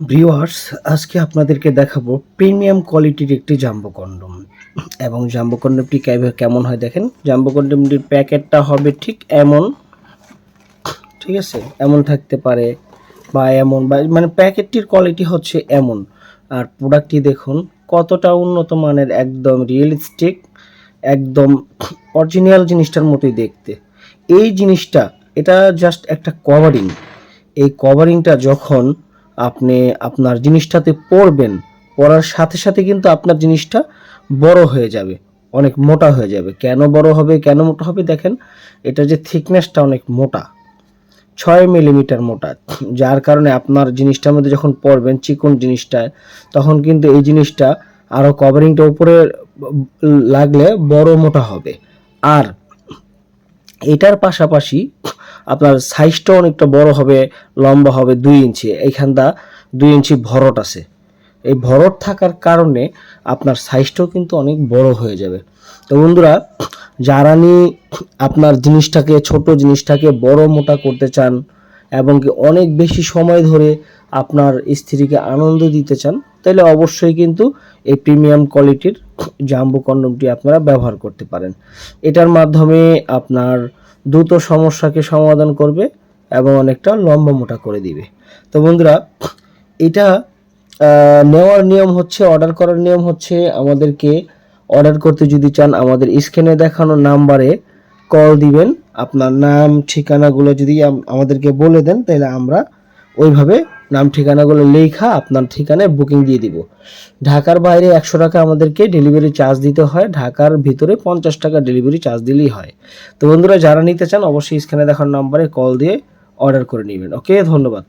Viewers আজকে আপনাদেরকে দেখাবো প্রিমিয়াম কোয়ালিটির একটি জাম্বো কন্ডম এবং জাম্বো কন্ডমটি কেমন হয় দেখেন। জাম্বো কন্ডমটির প্যাকেটটা হবে ঠিক এমন, ঠিক আছে? এমন থাকতে পারে বা এমন বা মানে প্যাকেটটির কোয়ালিটি হচ্ছে এমন। আর প্রোডাক্টটি দেখুন, কতটা উন্নত মানের, একদম রিয়েলিস্টিক একদম অরিজিনাল জিনিসটার মতোই দেখতে। এই জিনিসটা, এটা জাস্ট একটা কভারিং এই কভারিংটা যখন আপনি আপনার জিনিসটাতে পরবেন পরার সাথে সাথে কিন্তু আপনার জিনিসটা বড় হয়ে যাবে, অনেক মোটা হয়ে যাবে। কেন বড় হবে, কেন মোটা হবে দেখেন, এটা যে থিকনেসটা অনেক মোটা, ছয় মিলিমিটার মোটা। যার কারণে আপনার জিনিসটার মধ্যে যখন পড়বেন, চিকন জিনিসটা তখন কিন্তু এই জিনিসটা আরও কভারিংটা উপরে লাগলে বড় মোটা হবে। আর এটার পাশাপাশি আপনার সাইজটাও অনেকটা বড় হবে, লম্বা হবে দুই ইঞ্চি। এইখানটা দুই ইঞ্চি ভরট আছে। এই ভরট থাকার কারণে আপনার সাইজটাও কিন্তু অনেক বড় হয়ে যাবে। তো বন্ধুরা, যারা নি আপনার জিনিসটাকে, ছোট জিনিসটাকে বড় মোটা করতে চান এবং কি অনেক বেশি সময় ধরে আপনার স্ত্রীকে আনন্দ দিতে চান, তাহলে অবশ্যই কিন্তু এই প্রিমিয়াম কোয়ালিটির জাম্বু কন্ডমটি আপনারা ব্যবহার করতে পারেন। এটার মাধ্যমে আপনার দ্রুত সমস্যাকে সমাধান করবে এবং অনেকটা লম্বা মোটা করে দিবে। তো বন্ধুরা, এটা নেওয়ার নিয়ম হচ্ছে, অর্ডার করার নিয়ম হচ্ছে আমাদেরকে অর্ডার করতে যদি চান, আমাদের স্ক্রিনে দেখানো নাম্বারে কল দিবেন। আপনার নাম, ঠিকানাগুলো যদি আম- আমাদেরকে বলে দেন, তাহলে আমরা ওইভাবে নাম ঠিকানাগুলো লেখা আপনার ঠিকানায় বুকিং দিয়ে দিব। ঢাকার বাইরে একশো টাকা আমাদেরকে ডেলিভারি চার্জ দিতে হয়। ঢাকার ভিতরে পঞ্চাশ টাকা ডেলিভারি চার্জ দিলেই হয়। তো বন্ধুরা, যারা নিতে চান, অবশ্যই স্ক্রিনে দেখার নাম্বারে কল দিয়ে অর্ডার করে নেবেন। ওকে ধন্যবাদ।